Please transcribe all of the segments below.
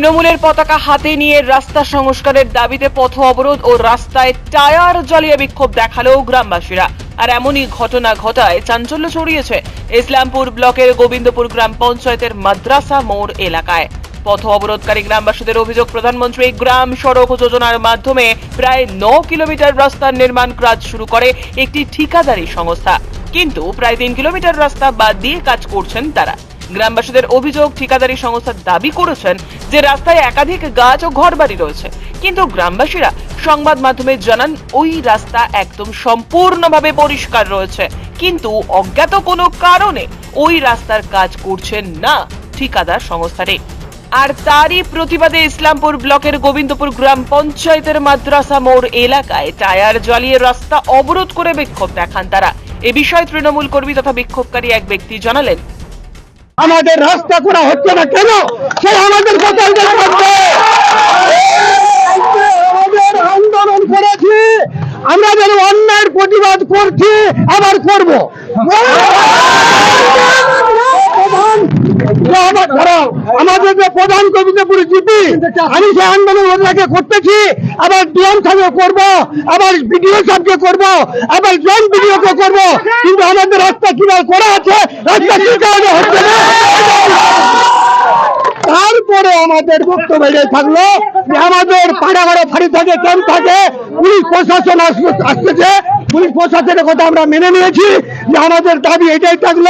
তৃণমূলের পতাকা হাতে নিয়ে রাস্তা সংস্কারের দাবিতে পথ অবরোধ ও রাস্তায় টায়ার জ্বালিয়ে বিক্ষোভ দেখাল গ্রামবাসীরা। আর এমনই ঘটনা ঘটায়, চাঞ্চল্য ছড়িয়েছে ইসলামপুর ব্লকের গোবিন্দপুর গ্রাম পঞ্চায়েতের মাদ্রাসা মোড় এলাকায়। পথ অবরোধকারী গ্রামবাসীদের অভিযোগ, প্রধানমন্ত্রী গ্রাম সড়ক যোজনার মাধ্যমে প্রায় ন কিলোমিটার রাস্তার নির্মাণ কাজ শুরু করে একটি ঠিকাদারি সংস্থা। কিন্তু প্রায় তিন কিলোমিটার রাস্তা বাদ দিয়ে কাজ করছেন তারা। গ্রামবাসীদের অভিযোগ, ঠিকাদারি সংস্থা দাবি করেছেন যে রাস্তায় একাধিক গাছ ও ঘরবাড়ি রয়েছে। কিন্তু গ্রামবাসীরা সংবাদ মাধ্যমে জানান, ওই রাস্তা একদম সম্পূর্ণভাবে পরিষ্কার রয়েছে। কিন্তু অজ্ঞাত কোনো কারণে ওই রাস্তার কাজ করছেন না ঠিকাদার সংস্থাটি। আর তারই প্রতিবাদে ইসলামপুর ব্লকের গোবিন্দপুর গ্রাম পঞ্চায়েতের মাদ্রাসা মোড় এলাকায় টায়ার জ্বালিয়ে রাস্তা অবরোধ করে বিক্ষোভ দেখান তারা। এ বিষয়ে তৃণমূল কর্মী তথা বিক্ষোভকারী এক ব্যক্তি জানালেন আমাদের রাস্তা করা হচ্ছে না কেন? সে আমাদের আন্দোলন করেছে আমাদের আন্দোলন করেছি। অন্যায়ের প্রতিবাদ করছি, আবার করব। আমাদের যে প্রধান কবিতাপুর জিপি, আমি সেই আন্দোলন ওদেরকে করতেছি। আবার ডিএম সাহেব করব, আবার বিডিও সাহেবকে করব, আবার জন বিডিওকে করব। কিন্তু আমাদের রাস্তা কীভাবে করা আছে, রাস্তা কি কারণে হচ্ছে না? তারপরে আমাদের বক্তব্য থাকল যে আমাদের পাড়া থাকে, ক্যাম্প থাকে, পুলিশ প্রশাসন আসতেছে। পুলিশ প্রশাসনের কথা আমরা মেনে নিয়েছি যে আমাদের দাবি এটাই থাকল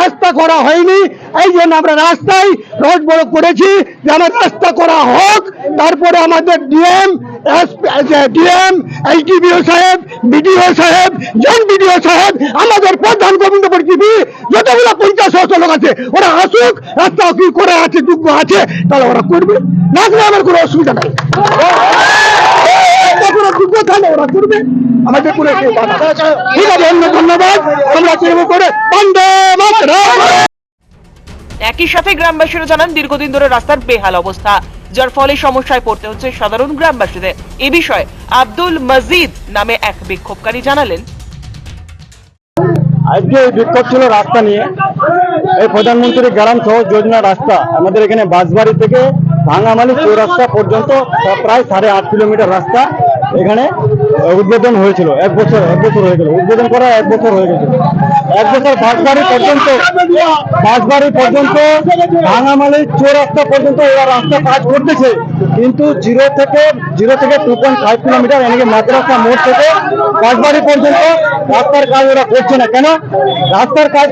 রাস্তা করা হয়নি। এই জন্য আমরা রাস্তায় রোড বড় করেছি। যে রাস্তা করা হোক, তারপরে আমাদের ডিএম ডিএম সাহেব বিডিও সাহেব বিডিও সাহেব, আমাদের প্রধান যতগুলো পঞ্চাশ লোক আছে, ওরা আসুক রাস্তা কি করে আছে যোগ্য আছে, তাহলে ওরা করবে। না করলে আমার কোনো অসুবিধা নাই। করে একই সাথে গ্রামবাসীরা জানান, দীর্ঘদিন ধরে রাস্তার বেহাল অবস্থা। যার ফলে সমস্যায় পড়তে হচ্ছে সাধারণ গ্রামবাসীদের। এ বিষয়ে আব্দুল মজিদ নামে এক বিক্ষোভকারী জানালেন। আজকে বিক্ষোভ ছিল রাস্তা নিয়ে। এই প্রধানমন্ত্রী গ্রাম সহজ যোজনা রাস্তা আমাদের এখানে বাসবাড়ি থেকে ভাঙামালি চৌরাস্তা পর্যন্ত প্রায় সাড়ে আট কিলোমিটার রাস্তা এখানে উদ্বোধন হয়েছিল, এক বছর এক বছর হয়ে গেল। উদ্বোধন করা এক বছর হয়ে গেছে। এক বছর বাঁশবাড়ি পর্যন্ত বাঁশবাড়ি পর্যন্ত ভাঙামালি চৌরাস্তা পর্যন্ত ওরা রাস্তা কাজ করতেছে। কিন্তু জিরো থেকে জিরো থেকে টু পয়েন্ট ফাইভ কিলোমিটার এদিকে মাদ্রাসা মোড় থেকে বাঁশবাড়ি পর্যন্ত রাস্তার কাজ ওরা করছে না। কেন? রাস্তার কাজ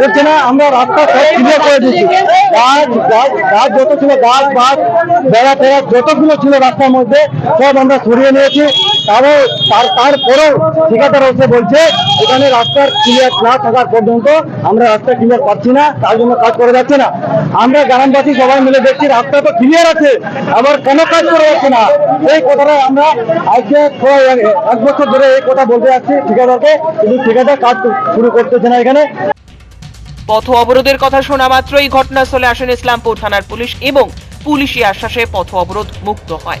করছে না? আমরা রাস্তা সব ক্লিয়ার করে দিচ্ছি। গাছ গাছ গাছ যত ছিল গাছ বাস বেড়া, টেড়া যতগুলো ছিল রাস্তার মধ্যে, সব আমরা সরিয়ে নিয়েছি। তারও তার তারপরেও ঠিকাদার এসে বলছে, এখানে রাস্তার ক্লিয়ার না থাকার পর্যন্ত আমরা রাস্তা ক্লিয়ার পাচ্ছি না, তার জন্য কাজ করে যাচ্ছে না। আমরা গ্রামবাসী সবাই মিলে দেখছি, রাস্তা তো ক্লিয়ার আছে, আবার কেন কাজ করে যাচ্ছে না। এই কথাটা আমরা আজকে এক বছর ধরে এই কথা বলতে যাচ্ছি ঠিকাদারকে, কিন্তু ঠিকাদার কাজ শুরু করতেছে না এখানে। পথ অবরোধের কথা শোনা মাত্রই ঘটনাস্থলে আসেন ইসলামপুর থানার পুলিশ এবং পুলিশি আশ্বাসে পথ অবরোধ মুক্ত হয়।